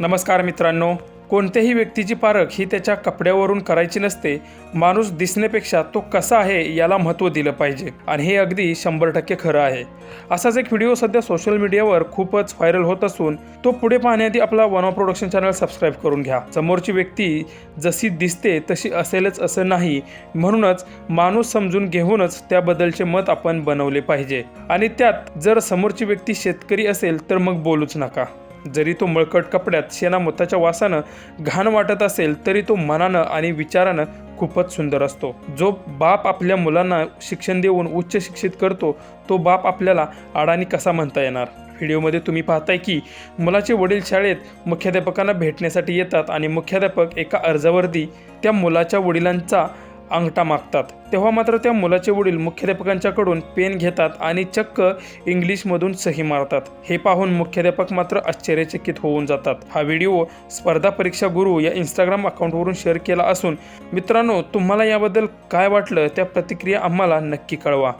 नमस्कार मित्रांनो कोणत्याही व्यक्तीची पारख ही त्याच्या कपड्यावरून करायची नसते माणूस दिसण्यापेक्षा तो कसा आहे याला महत्त्व दिलं पाहिजे आणि हे अगदी शंभर टक्के खरं आहे. असाच एक व्हिडिओ सध्या सोशल मीडियावर खूपच व्हायरल होत असून तो पुढे पाहण्याआधी आपला वन प्रोडक्शन चॅनल सबस्क्राईब करून घ्या. समोरची व्यक्ती जशी दिसते तशी असेलच असं नाही म्हणूनच माणूस समजून घेऊनच त्याबद्दलचे मत आपण बनवले पाहिजे. आणि त्यात जर समोरची व्यक्ती शेतकरी असेल तर मग बोलूच नका. जरी तो मळकट कपड्यात शेणामुताच्या वासानं घाण वाटत असेल तरी तो मनानं आणि विचारानं खूपच सुंदर असतो. जो बाप आपल्या मुलांना शिक्षण देऊन उच्च शिक्षित करतो तो बाप आपल्याला अडाणी कसा म्हणता येणार? व्हिडिओमध्ये तुम्ही पाहताय की मुलाचे वडील शाळेत मुख्याध्यापकांना भेटण्यासाठी येतात आणि मुख्याध्यापक एका अर्जावरती त्या मुलाच्या वडिलांचा अंगठा मागतात. तेव्हा मात्र त्या मुलाचे वडील मुख्याध्यापकांच्याकडून पेन घेतात आणि चक्क इंग्लिशमधून सही मारतात. हे पाहून मुख्याध्यापक मात्र आश्चर्यचकित होऊन जातात. हा व्हिडिओ स्पर्धा परीक्षा गुरु या इंस्टाग्राम अकाउंटवरून शेअर केला असून मित्रांनो तुम्हाला याबद्दल काय वाटलं? त्या प्रतिक्रिया आम्हाला नक्की कळवा.